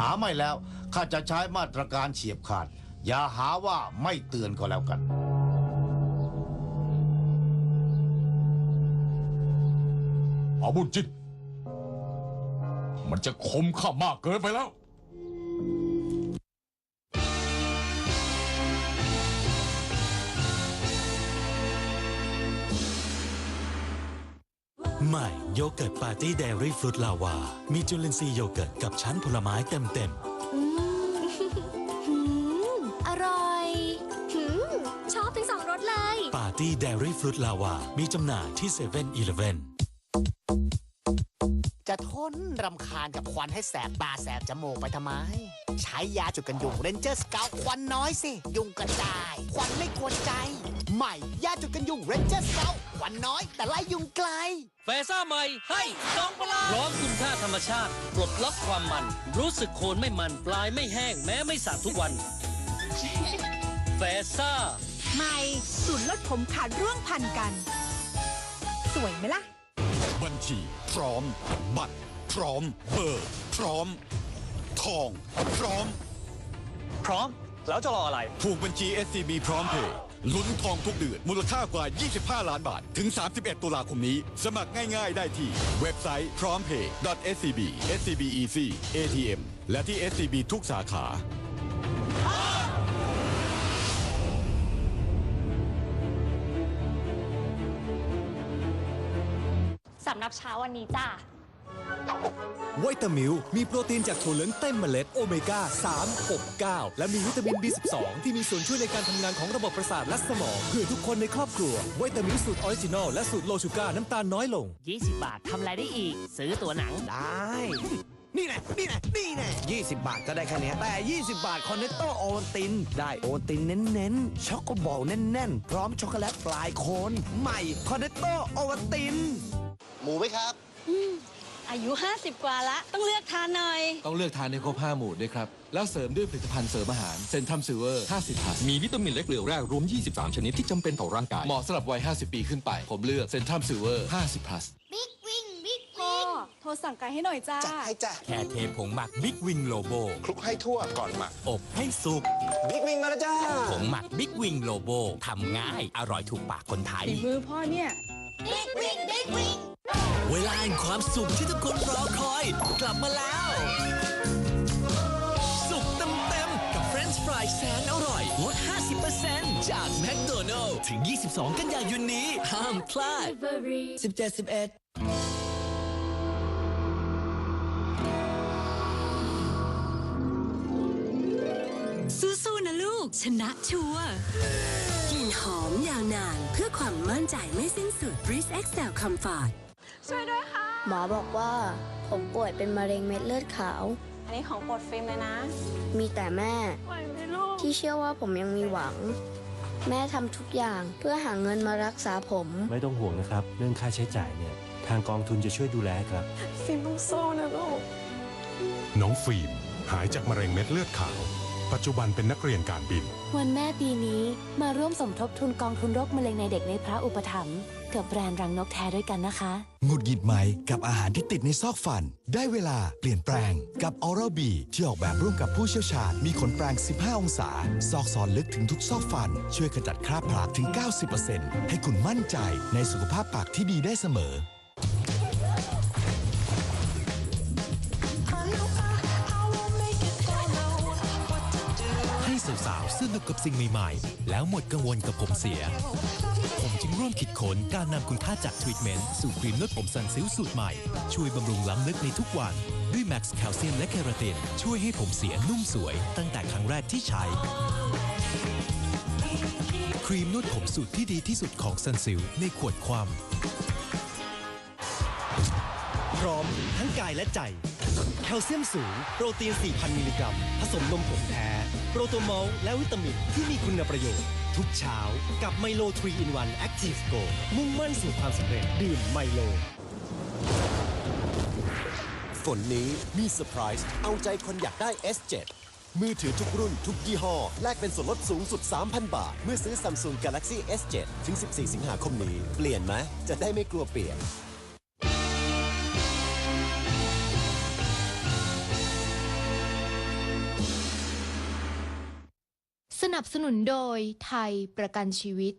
หาไม่แล้วข้าจะใช้มาตรการเฉียบขาด อย่าหาว่าไม่เตือนก็แล้วกันอาบุญจิต มันจะคมข้ามากเกินไปแล้ว ใหม่โยเกิร์ตปาร์ตี้เดรี่ฟรุตลาวา มีจุลินทรีย์โยเกิร์ตกับชั้นผลไม้เต็มเต็มหืมอร่อยหืมชอบทั้งสองรสเลยปาร์ตี้เดรี่ฟรุตลาวา มีจำหน่ายที่เซเว่นอีเลฟเว่นจะทนรำคาญกับควันให้แสบตาแสบจมูกไปทำไม ใช้ยาจุดกันยุงเรนเจอร์สเกาควันน้อยสิ ยุงกระจาย ควันไม่กวนใจ ใหม่ยาจุดกันยุงเรนเจอร์สเกาควันน้อยแต่ไล่ยุงไกลแฟซ่าใหม่ให้สองปลาพร้อมคุณค่าธรรมชาติ ปลดล็อกความมัน รู้สึกโคนไม่มันปลายไม่แห้งแม้ไม่สระทุกวันแฟซ่าใหม่สูตรลดผมขาดร่วงพันกัน สวยไหมล่ะ บัญชี พร้อม บัตร พร้อม เบอร์ พร้อม ทอง พร้อม พร้อม แล้วจะรออะไร ผูกบัญชี SCB พร้อมเพย์ ลุ้นทองทุกเดือน มูลค่ากว่า 25 ล้านบาท ถึง 31 ตุลาคมนี้ สมัครง่าย ๆ ได้ที่ เว็บไซต์พร้อมเพย์ .scb scb easy ATM และที่ SCB ทุกสาขาสำหรับเช้าวันนี้จ้า วิตามิลมีโปรตีนจากถั่วเหลืองเต็มเมล็ดโอเมก้า 3 6 9 และมีวิตามิน B12 ที่มีส่วนช่วยในการทำงานของระบบประสาทและสมอง เพื่อทุกคนในครอบครัววิตามิลสูตรออริจินอลและสูตรโลชูการ์น้ำตาลน้อยลง 20 บาททำอะไรได้อีก ซื้อตัวหนังได้ นี่แน่นี่แน่นี่แน่20 บาทก็ได้แค่เนี้ยแต่ 20 บาทคอนเนตโตโอวัลติน ได้โอวัลตินเน้นๆ ช็อกโกบอลแน่นๆ พร้อมช็อกโกแลตปลายโคน ใหม่คอนเนตโตโอวัลติน หมูไหมครับ อายุ 50 กว่าละ ต้องเลือกทานหน่อย ต้องเลือกทานในครบ5หมู่ด้วยครับ แล้วเสริมด้วยผลิตภัณฑ์เสริมอาหารเซนทัมซิลเวอร์ 50พลัสมีวิตามินและเกลือแร่รวม 23 ชนิดที่จำเป็นต่อร่างกาย เหมาะสำหรับวัย 50 ปีขึ้นไป ผมเลือกเซนทัมซิลเวอร์ 50พลัสบิ๊กวิงบิ๊กพ่อโทรสั่งไก่ให้หน่อยจ้าจัดให้จ้ะแค่เทผงหมักบิ๊กวิงโลโบคลุกให้ทั่วก่อนหมักอบให้สุกบิ๊กวิงมาแล้วจ้าผงหมักบิ๊กวิงโลโบทำง่ายอร่อยถูกปากคนไทยฝีมือพ่อเนี่ยบิ๊กวิงบิ๊กวิง เวลาแห่งความสุขที่ทุกคนรอคอย กลับมาแล้ว สุขเต็มๆกับเฟรนช์ฟรายแสนอร่อยลด 50%จากแมคโดนัลล์ถึง 22 กันยายนนี้ ห้ามพลาด 17 11สู้ๆนะลูก ชนะชัวร์กลิ่นหอมยาวนาน เพื่อความมั่นใจไม่สิ้นสุด Breeze Excel Comfort ช่วยด้วยค่ะ หมอบอกว่าผมป่วยเป็นมะเร็งเม็ดเลือดขาว อันนี้ของโปรดฟิล์มเลยนะ มีแต่แม่ไหวไหมลูก ที่เชื่อว่าผมยังมีหวัง แม่ทำทุกอย่างเพื่อหาเงินมารักษาผม ไม่ต้องห่วงนะครับ เรื่องค่าใช้จ่ายเนี่ย ทางกองทุนจะช่วยดูแลครับ ฟิล์มต้องสู้นะลูก น้องฟิล์มหายจากมะเร็งเม็ดเลือดขาว ปัจจุบันเป็นนักเรียนการบิน วันแม่ปีนี้มาร่วมสมทบทุนกองทุนโรคมะเร็งในเด็กในพระอุปถัมภ์ กับแบรนด์รังนกแท้ด้วยกันนะคะหงุดหงิดไหมกับอาหารที่ติดในซอกฟัน ได้เวลาเปลี่ยนแปลงกับ Oral B ที่ออกแบบร่วมกับผู้เชี่ยวชาญ มีขนแปรง 15 องศา ซอกซอนลึกถึงทุกซอกฟัน ช่วยขจัดคราบผลาถึง 90%ให้คุณมั่นใจในสุขภาพปากที่ดีได้เสมอาวสนุกกับสิ่งใหม่ๆ แล้วหมดกังวลกับผมเสีย ผมจึงร่วมคิดค้นการนำคุณค่าจากทรีทเมนต์สู่ครีมนวดผมสันซิลสูตรใหม่ ช่วยบำรุงล้ำลึกในทุกวัน ด้วยแม็กซ์แคลเซียมและเคราติน ช่วยให้ผมเสียนุ่มสวย ตั้งแต่ครั้งแรกที่ใช้ ครีมนวดผมสูตรที่ดีที่สุดของซันซิลในขวดความพร้อมทั้งกายและใจ แคลเซียมสูง โปรตีน 4,000 มิลลิกรัม ผสมนมผงแท้ โปรโตมอลและวิตามินที่มีคุณประโยชน์ ทุกเช้ากับไมโล3 in 1 Active Go มุ่งมั่นสู่ความสำเร็จดื่มไมโล ฝนนี้มีเซอร์ไพรส์เอาใจคนอยากได้ S7 มือถือทุกรุ่นทุกยี่ห้อ แลกเป็นส่วนลดสูงสุด 3,000 บาท เมื่อซื้อ Samsung Galaxy S7 ถึง 14 สิงหาคมนี้ เปลี่ยนไหมจะได้ไม่กลัวเปลี่ยน นับสนุนโดยไทยประกันชีวิต